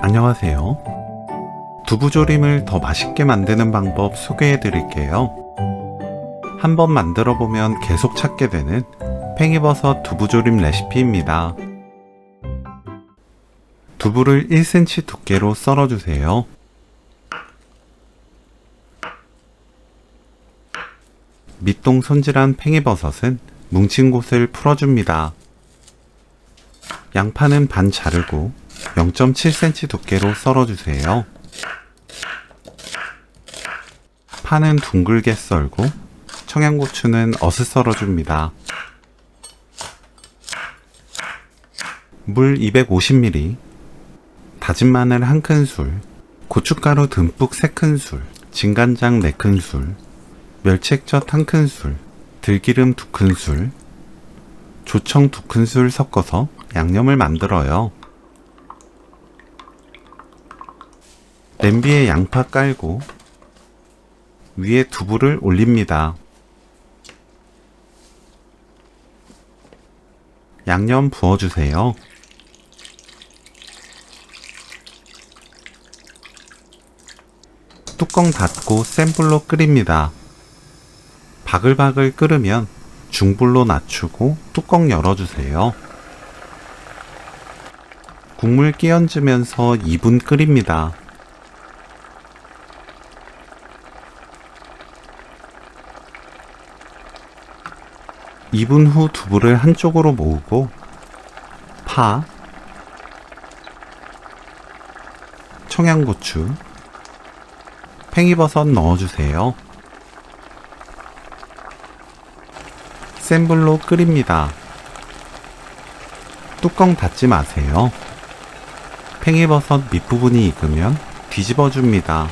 안녕하세요. 두부조림을 더 맛있게 만드는 방법 소개해 드릴게요. 한번 만들어 보면 계속 찾게 되는 팽이버섯 두부조림 레시피입니다. 두부를 1cm 두께로 썰어주세요. 밑동 손질한 팽이버섯은 뭉친 곳을 풀어줍니다. 양파는 반 자르고 0.7cm 두께로 썰어주세요. 파는 둥글게 썰고 청양고추는 어슷 썰어줍니다. 물 250ml, 다진 마늘 1큰술, 고춧가루 듬뿍 3큰술, 진간장 4큰술, 멸치액젓 1큰술, 들기름 2큰술, 조청 2큰술 섞어서 양념을 만들어요. 냄비에 양파 깔고 위에 두부를 올립니다. 양념 부어주세요. 뚜껑 닫고 센 불로 끓입니다. 바글바글 끓으면 중불로 낮추고 뚜껑 열어주세요. 국물 끼얹으면서 2분 끓입니다. 2분 후 두부를 한쪽으로 모으고 파, 청양고추, 팽이버섯 넣어주세요. 센 불로 끓입니다. 뚜껑 닫지 마세요. 팽이버섯 밑부분이 익으면 뒤집어 줍니다.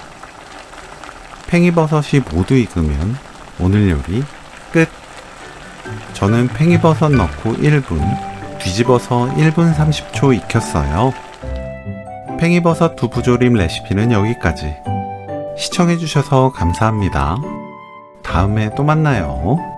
팽이버섯이 모두 익으면 오늘 요리 끝! 저는 팽이버섯 넣고 1분, 뒤집어서 1분 30초 익혔어요. 팽이버섯 두부조림 레시피는 여기까지. 시청해주셔서 감사합니다. 다음에 또 만나요.